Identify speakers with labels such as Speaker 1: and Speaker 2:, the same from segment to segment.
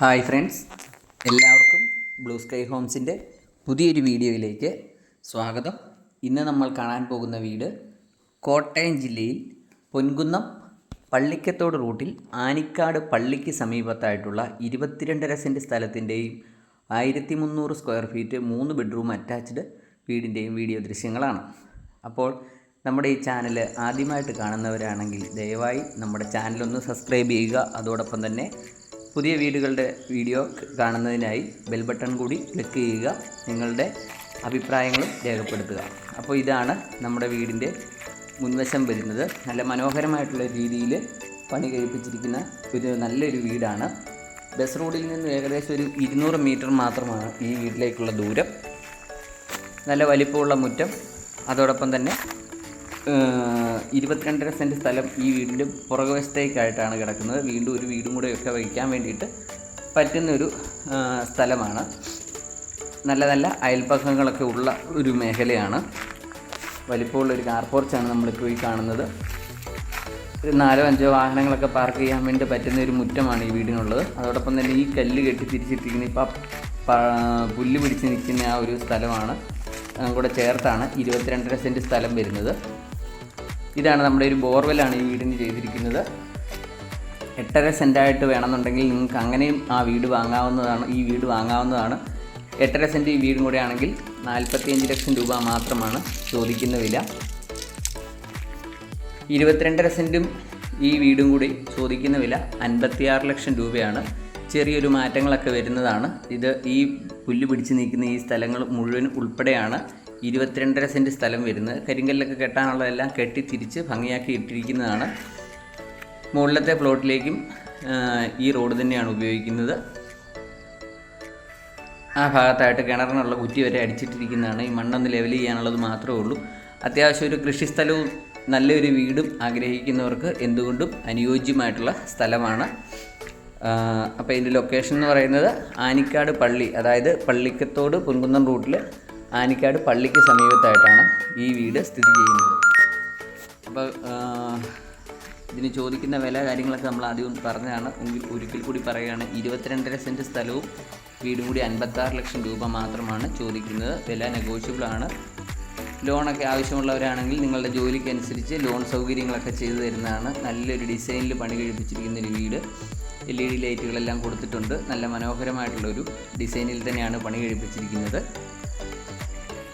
Speaker 1: Hi friends എല്ലാവർക്കും blue sky ഹോംസിന്റെ പുതിയൊരു വീഡിയോയിലേക്ക് സ്വാഗതം. ഇന്ന് നമ്മൾ കാണാൻ പോകുന്ന വീട് കോട്ടയം ജില്ലയിൽ പൊൻകുന്നം പള്ളിക്കത്തോട് റൂട്ടിൽ ആനിക്കാട് പള്ളിക്ക് സമീപത്തായിട്ടുള്ള ഇരുപത്തിരണ്ടര സെന്റ് സ്ഥലത്തിന്റെയും ആയിരത്തി മുന്നൂറ് സ്ക്വയർ ഫീറ്റ് മൂന്ന് ബെഡ്റൂം അറ്റാച്ച്ഡ് വീടിന്റെയും വീഡിയോ ദൃശ്യങ്ങളാണ്. അപ്പോൾ നമ്മുടെ ഈ ചാനൽ ആദ്യമായിട്ട് കാണുന്നവരാണെങ്കിൽ ദയവായി നമ്മുടെ ചാനലൊന്ന് സബ്സ്ക്രൈബ് ചെയ്യുക. അതോടൊപ്പം തന്നെ പുതിയ വീടുകളുടെ വീഡിയോ കാണുന്നതിനായി ബെൽ ബട്ടൺ കൂടി ക്ലിക്ക് ചെയ്യുക. നിങ്ങളുടെ അഭിപ്രായങ്ങളും രേഖപ്പെടുത്തുക. അപ്പോൾ ഇതാണ് നമ്മുടെ വീടിന്റെ മുൻവശം വരുന്നത്. നല്ല മനോഹരമായിട്ടുള്ള രീതിയിൽ പണി കഴിപ്പിച്ചിരിക്കുന്ന ഒരു നല്ലൊരു വീടാണ്. ബസ് റോഡിൽ നിന്ന് ഏകദേശം ഒരു ഇരുന്നൂറ് മീറ്റർ മാത്രമാണ് ഈ വീട്ടിലേക്കുള്ള ദൂരം. നല്ല വലിപ്പമുള്ള മുറ്റം. അതോടൊപ്പം തന്നെ ഇരുപത്തിരണ്ടര സെന്റ് സ്ഥലം ഈ വീടിന്റെ പുറകുവശത്തേക്കായിട്ടാണ് കിടക്കുന്നത്. വീണ്ടും ഒരു വീടും കൂടെ ഒക്കെ വയ്ക്കാൻ വേണ്ടിയിട്ട് പറ്റുന്നൊരു സ്ഥലമാണ്. നല്ല നല്ല അയൽപ്പക്കങ്ങളൊക്കെ ഉള്ള ഒരു മേഖലയാണ്. വലിപ്പമുള്ള ഒരു കാർ പോർച്ചാണ് നമ്മളിപ്പോൾ ഈ കാണുന്നത്. ഒരു നാലോ അഞ്ചോ വാഹനങ്ങളൊക്കെ പാർക്ക് ചെയ്യാൻ വേണ്ടി പറ്റുന്ന ഒരു മുറ്റമാണ് ഈ വീടിനുള്ളത്. അതോടൊപ്പം തന്നെ ഈ കല്ല് കെട്ടി തിരിച്ചിട്ടിരിക്കുന്ന ഇപ്പം പുല്ല് പിടിച്ച് നിൽക്കുന്ന ആ ഒരു സ്ഥലമാണ്. കൂടെ ചേർത്താണ് ഇരുപത്തിരണ്ടര സെന്റ് സ്ഥലം വരുന്നത്. ഇതാണ് നമ്മുടെ ഒരു ബോർവെല്ലാണ് ഈ വീടിന് ചെയ്തിരിക്കുന്നത്. എട്ടര സെന്റായിട്ട് വേണമെന്നുണ്ടെങ്കിൽ നിങ്ങൾക്ക് അങ്ങനെയും ആ വീട് വാങ്ങാവുന്നതാണ് ഈ വീട് വാങ്ങാവുന്നതാണ്. എട്ടര സെന്റ് ഈ വീടും കൂടെ ആണെങ്കിൽ നാൽപ്പത്തിയഞ്ച് ലക്ഷം രൂപ മാത്രമാണ് ചോദിക്കുന്ന വില. ഇരുപത്തിരണ്ടര സെന്റും ഈ വീടും കൂടി ചോദിക്കുന്ന വില അൻപത്തിയാറ് ലക്ഷം രൂപയാണ്. ചെറിയൊരു മാറ്റങ്ങളൊക്കെ വരുന്നതാണ്. ഇത് ഈ പുല്ല് പിടിച്ച് നിൽക്കുന്ന ഈ സ്ഥലങ്ങൾ മുഴുവൻ ഉൾപ്പെടെയാണ്. ഇരുപത്തിരണ്ടര സെന്റ് സ്ഥലം വരുന്നത്. കരിങ്കല്ലൊക്കെ കെട്ടാനുള്ളതെല്ലാം കെട്ടി തിരിച്ച് ഭംഗിയാക്കി ഇട്ടിരിക്കുന്നതാണ്. മുകളിലത്തെ പ്ലോട്ടിലേക്കും ഈ റോഡ് തന്നെയാണ് ഉപയോഗിക്കുന്നത്. ആ ഭാഗത്തായിട്ട് കിണറിനുള്ള കുറ്റി വരെ അടിച്ചിട്ടിരിക്കുന്നതാണ്. ഈ മണ്ണൊന്ന് ലെവൽ ചെയ്യാനുള്ളത് മാത്രമേ ഉള്ളൂ. അത്യാവശ്യം ഒരു കൃഷിസ്ഥലവും നല്ലൊരു വീടും ആഗ്രഹിക്കുന്നവർക്ക് എന്തുകൊണ്ടും അനുയോജ്യമായിട്ടുള്ള സ്ഥലമാണ്. അപ്പോൾ ഇതിന്റെ ലൊക്കേഷൻ എന്ന് പറയുന്നത് ആനിക്കാട് പള്ളി അതായത് പള്ളിക്കത്തോട് പൊൻകുന്നം റൂട്ടിൽ ആനിക്കാട് പള്ളിക്ക് സമീപത്തായിട്ടാണ് ഈ വീട് സ്ഥിതി ചെയ്യുന്നത്. അപ്പോൾ ഇതിന് ചോദിക്കുന്ന വില കാര്യങ്ങളൊക്കെ നമ്മൾ ആദ്യം പറഞ്ഞതാണ്. എങ്കിൽ ഒരിക്കൽ കൂടി പറയുകയാണ് ഇരുപത്തിരണ്ടര സെന്റ് സ്ഥലവും വീടും കൂടി അൻപത്താറ് ലക്ഷം രൂപ മാത്രമാണ് ചോദിക്കുന്നത്. വില നെഗോഷ്യബിൾ ആണ്. ലോണൊക്കെ ആവശ്യമുള്ളവരാണെങ്കിൽ നിങ്ങളുടെ ജോലിക്കനുസരിച്ച് ലോൺ സൗകര്യങ്ങളൊക്കെ ചെയ്തു തരുന്നതാണ്. നല്ലൊരു ഡിസൈനിൽ പണി കഴിപ്പിച്ചിരിക്കുന്ന ഒരു വീട്. എൽ ഇ ഡി ലൈറ്റുകളെല്ലാം കൊടുത്തിട്ടുണ്ട്. നല്ല മനോഹരമായിട്ടുള്ളൊരു ഡിസൈനിൽ തന്നെയാണ് പണി കഴിപ്പിച്ചിരിക്കുന്നത്.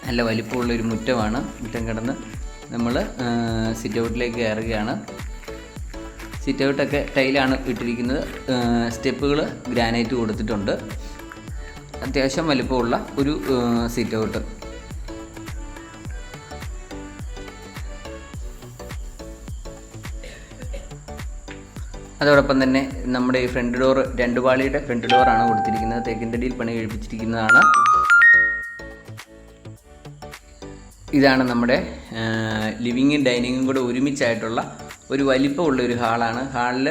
Speaker 1: നല്ല വലിപ്പമുള്ള ഒരു മുറ്റമാണ്. മുറ്റം കിടന്ന് നമ്മൾ സിറ്റ് ഔട്ടിലേക്ക് കയറുകയാണ്. സിറ്റ് ഔട്ടൊക്കെ ടൈലാണ് ഇട്ടിരിക്കുന്നത്. സ്റ്റെപ്പുകൾ ഗ്രാനൈറ്റ് കൊടുത്തിട്ടുണ്ട്. അത്യാവശ്യം വലിപ്പമുള്ള ഒരു സിറ്റ് ഔട്ട് അതോടൊപ്പം തന്നെ നമ്മുടെ ഈ ഫ്രണ്ട് ഡോർ രണ്ട് പാളിയുടെ ഫ്രണ്ട് ഡോറാണ് കൊടുത്തിരിക്കുന്നത്. തേക്കിന്റെ അടിയിൽ പണി കഴിപ്പിച്ചിരിക്കുന്നതാണ്. ഇതാണ് നമ്മുടെ ലിവിങ്ങും ഡൈനിങ്ങും കൂടെ ഒരുമിച്ചായിട്ടുള്ള ഒരു വലിപ്പമുള്ള ഒരു ഹാളാണ്. ഹാളിൽ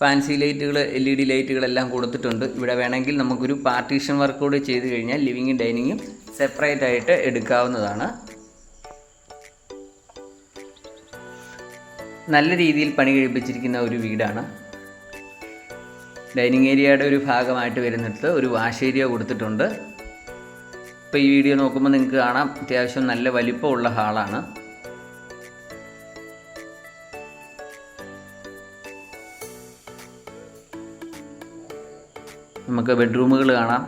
Speaker 1: ഫാൻസി ലൈറ്റുകൾ എൽ ഇ ഡി ലൈറ്റുകളെല്ലാം കൊടുത്തിട്ടുണ്ട്. ഇവിടെ വേണമെങ്കിൽ നമുക്കൊരു പാർട്ടീഷൻ വർക്ക് കൂടി ചെയ്ത് കഴിഞ്ഞാൽ ലിവിങ്ങും ഡൈനിങ്ങും സെപ്പറേറ്റ് ആയിട്ട് എടുക്കാവുന്നതാണ്. നല്ല രീതിയിൽ പണി കഴിപ്പിച്ചിരിക്കുന്ന ഒരു വീടാണ്. ഡൈനിങ് ഏരിയയുടെ ഒരു ഭാഗമായിട്ട് വരുന്നിടത്ത് ഒരു വാഷ് ഏരിയ കൊടുത്തിട്ടുണ്ട്. ഇപ്പോൾ ഈ വീഡിയോ നോക്കുമ്പോൾ നിങ്ങൾക്ക് കാണാം. അത്യാവശ്യം നല്ല വലിപ്പമുള്ള ഹാളാണ്. നമുക്ക് ബെഡ്റൂമുകൾ കാണാം.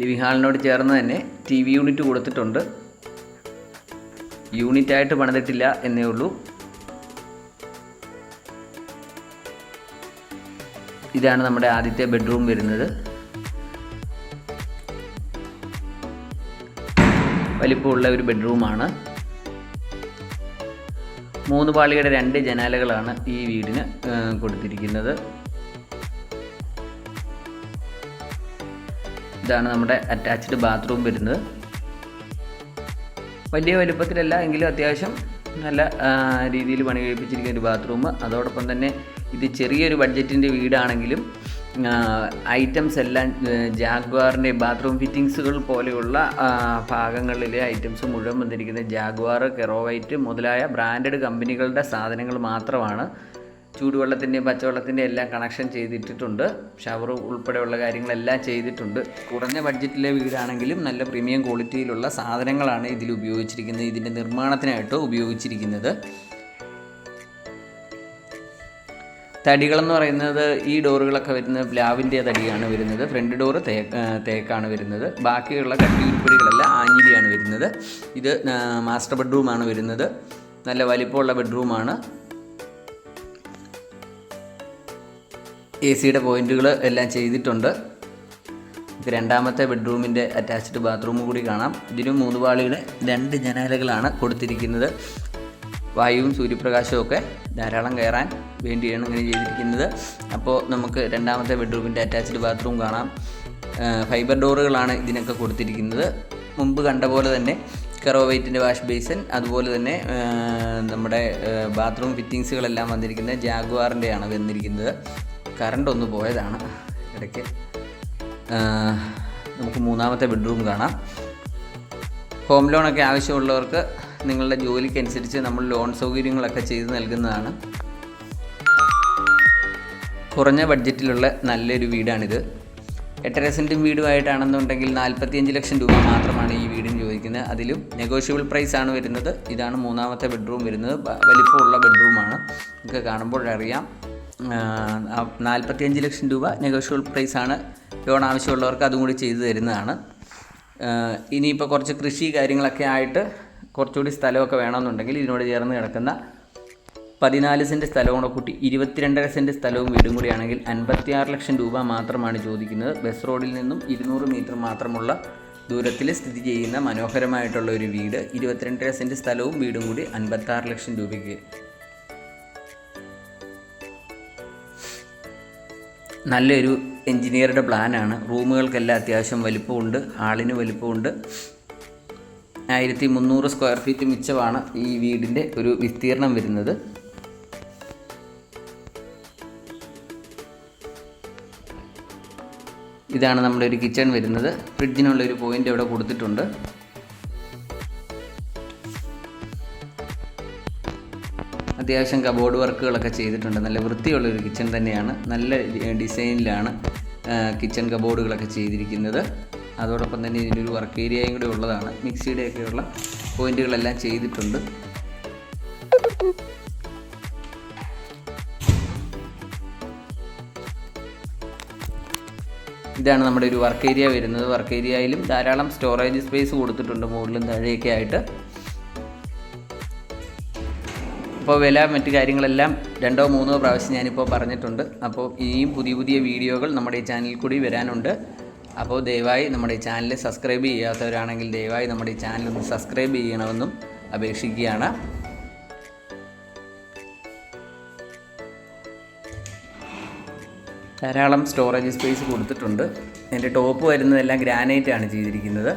Speaker 1: ലിവിംഗ് ഹാളിനോട് ചേർന്ന് തന്നെ ടി വി യൂണിറ്റ് കൊടുത്തിട്ടുണ്ട്. യൂണിറ്റ് ആയിട്ട് പണിതിട്ടില്ല എന്നേ ഉള്ളൂ. ഇതാണ് നമ്മുടെ ആദ്യത്തെ ബെഡ്റൂം വരുന്നത്. വലിപ്പമുള്ള ഒരു ബെഡ്റൂമാണ്. മൂന്ന് പാളിയുടെ രണ്ട് ജനാലകളാണ് ഈ വീടിന് കൊടുത്തിരിക്കുന്നത്. ഇതാണ് നമ്മുടെ അറ്റാച്ച്ഡ് ബാത്റൂം വരുന്നത്. വലിയ വലുപ്പത്തിലല്ല എങ്കിലും അത്യാവശ്യം നല്ല രീതിയിൽ പണി കഴിപ്പിച്ചിരിക്കുന്ന ഒരു ബാത്റൂം അതോടൊപ്പം തന്നെ ഇത് ചെറിയൊരു ബഡ്ജറ്റിന്റെ വീടാണെങ്കിലും ഐറ്റംസ് എല്ലാം ജാഗ്വാറിന്റെ ബാത്റൂം ഫിറ്റിങ്സുകൾ പോലെയുള്ള ഭാഗങ്ങളിലെ ഐറ്റംസ് മുഴുവൻ വന്നിരിക്കുന്നത് ജാഗ്വാർ കെറോവൈറ്റ് മുതലായ ബ്രാൻഡഡ് കമ്പനികളുടെ സാധനങ്ങൾ മാത്രമാണ്. ചൂടുവെള്ളത്തിന്റെയും പച്ചവെള്ളത്തിന്റെയും എല്ലാം കണക്ഷൻ ചെയ്തിട്ടിട്ടുണ്ട്. ഷവർ ഉൾപ്പെടെയുള്ള കാര്യങ്ങളെല്ലാം ചെയ്തിട്ടുണ്ട്. കുറഞ്ഞ ബഡ്ജറ്റിലെ വീടാണെങ്കിലും നല്ല പ്രീമിയം ക്വാളിറ്റിയിലുള്ള സാധനങ്ങളാണ് ഇതിൽ ഉപയോഗിച്ചിരിക്കുന്നത്. ഇതിന്റെ നിർമ്മാണത്തിനായിട്ട് ഉപയോഗിച്ചിരിക്കുന്നത്. തടികളെന്ന് പറയുന്നത് ഈ ഡോറുകളൊക്കെ വരുന്നത് പ്ലാവിന്റെ തടിയാണ് വരുന്നത്. ഫ്രണ്ട് ഡോറ് തേ തേക്കാണ് വരുന്നത്. ബാക്കിയുള്ള കട്ടി ഉരുപ്പടികളെല്ലാം ആഞ്ഞിലിയാണ് വരുന്നത്. ഇത് മാസ്റ്റർ ബെഡ്റൂമാണ് വരുന്നത്. നല്ല വലിപ്പമുള്ള ബെഡ്റൂമാണ്. എ സിയുടെ പോയിന്റുകൾ എല്ലാം ചെയ്തിട്ടുണ്ട്. രണ്ടാമത്തെ ബെഡ്റൂമിന്റെ അറ്റാച്ച്ഡ് ബാത്റൂം കൂടി കാണാം. ഇതിനും മൂന്ന് പാളിയുടെ രണ്ട് ജനാലകളാണ് കൊടുത്തിരിക്കുന്നത്. വായുവും സൂര്യപ്രകാശവും ഒക്കെ ധാരാളം കയറാൻ വേണ്ടിയാണ് ഇങ്ങനെ ചെയ്തിരിക്കുന്നത്. അപ്പോൾ നമുക്ക് രണ്ടാമത്തെ ബെഡ്റൂമിന്റെ അറ്റാച്ച്ഡ് ബാത്റൂം കാണാം. ഫൈബർ ഡോറുകളാണ് ഇതിനൊക്കെ കൊടുത്തിരിക്കുന്നത്. മുമ്പ് കണ്ട പോലെ തന്നെ കെറോവൈറ്റിന്റെ വാഷ് ബേസിൻ അതുപോലെ തന്നെ നമ്മുടെ ബാത്റൂം ഫിറ്റിങ്സുകളെല്ലാം വന്നിരിക്കുന്നത് ജാഗ്വാറിന്റെയാണ് വന്നിരിക്കുന്നത്. കറണ്ട് ഒന്ന് പോയതാണ്. ഇടയ്ക്ക് നമുക്ക് മൂന്നാമത്തെ ബെഡ്റൂം കാണാം. ഹോം ലോണൊക്കെ ആവശ്യമുള്ളവർക്ക് നിങ്ങളുടെ ജോലിക്കനുസരിച്ച് നമ്മൾ ലോൺ സൗകര്യങ്ങളൊക്കെ ചെയ്തു നൽകുന്നതാണ്. കുറഞ്ഞ ബഡ്ജറ്റിലുള്ള നല്ലൊരു വീടാണിത്. എട്ടര സെന്റും വീടുമായിട്ടാണെന്നുണ്ടെങ്കിൽ നാൽപ്പത്തിയഞ്ച് ലക്ഷം രൂപ മാത്രമാണ് ഈ വീടിന് ചോദിക്കുന്നത്. അതിലും നെഗോഷ്യബിൾ പ്രൈസ് ആണ് വരുന്നത്. ഇതാണ് മൂന്നാമത്തെ ബെഡ്റൂം വരുന്നത്. വലിപ്പമുള്ള ബെഡ്റൂമാണ് നിങ്ങൾക്ക് കാണുമ്പോഴറിയാം നാൽപ്പത്തിയഞ്ച് ലക്ഷം രൂപ നെഗോഷ്യബിൾ പ്രൈസ് ആണ്. ലോൺ ആവശ്യമുള്ളവർക്ക് അതും കൂടി ചെയ്തു തരുന്നതാണ്. ഇനിയിപ്പോൾ കുറച്ച് കൃഷി കാര്യങ്ങളൊക്കെ ആയിട്ട് കുറച്ചുകൂടി സ്ഥലമൊക്കെ വേണമെന്നുണ്ടെങ്കിൽ ഇതിനോട് ചേർന്ന് കിടക്കുന്ന പതിനാല് സെന്റ് സ്ഥലവും കൂടെ കൂട്ടി ഇരുപത്തിരണ്ടര സെന്റ് സ്ഥലവും വീടും കൂടിയാണെങ്കിൽ അൻപത്തിയാറ് ലക്ഷം രൂപ മാത്രമാണ് ചോദിക്കുന്നത്. ബസ് റോഡിൽ നിന്നും ഇരുന്നൂറ് മീറ്റർ മാത്രമുള്ള ദൂരത്തിൽ സ്ഥിതി ചെയ്യുന്ന മനോഹരമായിട്ടുള്ള ഒരു വീട് ഇരുപത്തിരണ്ടര സെന്റ് സ്ഥലവും വീടും കൂടി അൻപത്താറ് ലക്ഷം രൂപയ്ക്ക്. നല്ലൊരു എൻജിനീയറുടെ പ്ലാനാണ്. റൂമുകൾക്കെല്ലാം അത്യാവശ്യം വലിപ്പമുണ്ട് ഹാളിന് വലിപ്പമുണ്ട്. ആയിരത്തി മുന്നൂറ് സ്ക്വയർ ഫീറ്റ് മിച്ചമാണ് ഈ വീടിന്റെ ഒരു വിസ്തീർണം വരുന്നത്. ഇതാണ് നമ്മുടെ ഒരു കിച്ചൺ വരുന്നത്. ഫ്രിഡ്ജിനുള്ള ഒരു പോയിന്റ് ഇവിടെ കൊടുത്തിട്ടുണ്ട്. അത്യാവശ്യം കബോർഡ് വർക്കുകളൊക്കെ ചെയ്തിട്ടുണ്ട്. നല്ല വൃത്തിയുള്ള ഒരു കിച്ചൺ തന്നെയാണ്. നല്ല ഡിസൈനിലാണ് കിച്ചൺ കബോർഡുകളൊക്കെ ചെയ്തിരിക്കുന്നത്. അതോടൊപ്പം തന്നെ ഇതിന്റെ ഒരു വർക്ക് ഏരിയയും കൂടി ഉള്ളതാണ്. മിക്സിയുടെയൊക്കെയുള്ള പോയിന്റുകളെല്ലാം ചെയ്തിട്ടുണ്ട്. ഇതാണ് നമ്മുടെ ഒരു വർക്ക് ഏരിയ വരുന്നത്. വർക്ക് ഏരിയയിലും ധാരാളം സ്റ്റോറേജ് സ്പേസ് കൊടുത്തിട്ടുണ്ട് മുകളിലും താഴെയൊക്കെ ആയിട്ട്. അപ്പോൾ വില മറ്റു കാര്യങ്ങളെല്ലാം രണ്ടോ മൂന്നോ പ്രാവശ്യം ഞാനിപ്പോൾ പറഞ്ഞിട്ടുണ്ട്. അപ്പോൾ ഇനിയും പുതിയ പുതിയ വീഡിയോകൾ നമ്മുടെ ഈ ചാനലിൽ കൂടി വരാനുണ്ട്. അപ്പോൾ ദയവായി നമ്മുടെ ഈ ചാനൽ സബ്സ്ക്രൈബ് ചെയ്യാത്തവരാണെങ്കിൽ ദയവായി നമ്മുടെ ഈ ചാനൽ ഒന്ന് സബ്സ്ക്രൈബ് ചെയ്യണമെന്നും അപേക്ഷിക്കുകയാണ്. ധാരാളം സ്റ്റോറേജ് സ്പേസ് കൊടുത്തിട്ടുണ്ട്. എന്റെ ടോപ്പ് വരുന്നതെല്ലാം ഗ്രാനൈറ്റ് ആണ് ചെയ്തിരിക്കുന്നത്.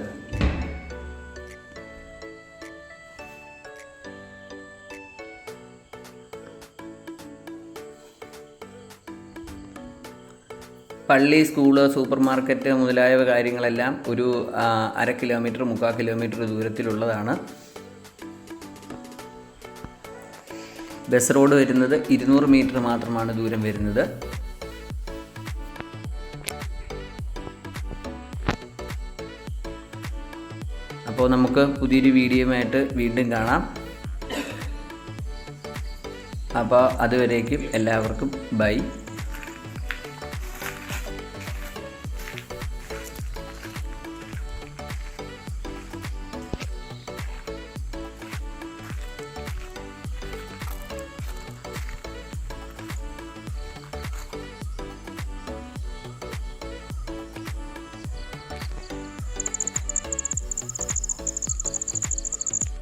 Speaker 1: പള്ളി സ്കൂൾ സൂപ്പർ മാർക്കറ്റ് മുതലായ കാര്യങ്ങളെല്ലാം ഒരു അര കിലോമീറ്റർ മുക്കാൽ കിലോമീറ്റർ ദൂരത്തിലുള്ളതാണ്. ബസ് റോഡ് വരുന്നത് ഇരുന്നൂറ് മീറ്റർ മാത്രമാണ് ദൂരം വരുന്നത്. അപ്പോൾ നമുക്ക് പുതിയൊരു വീഡിയോയുമായിട്ട് വീണ്ടും കാണാം. അപ്പോൾ അതുവരേക്കും എല്ലാവർക്കും ബൈ.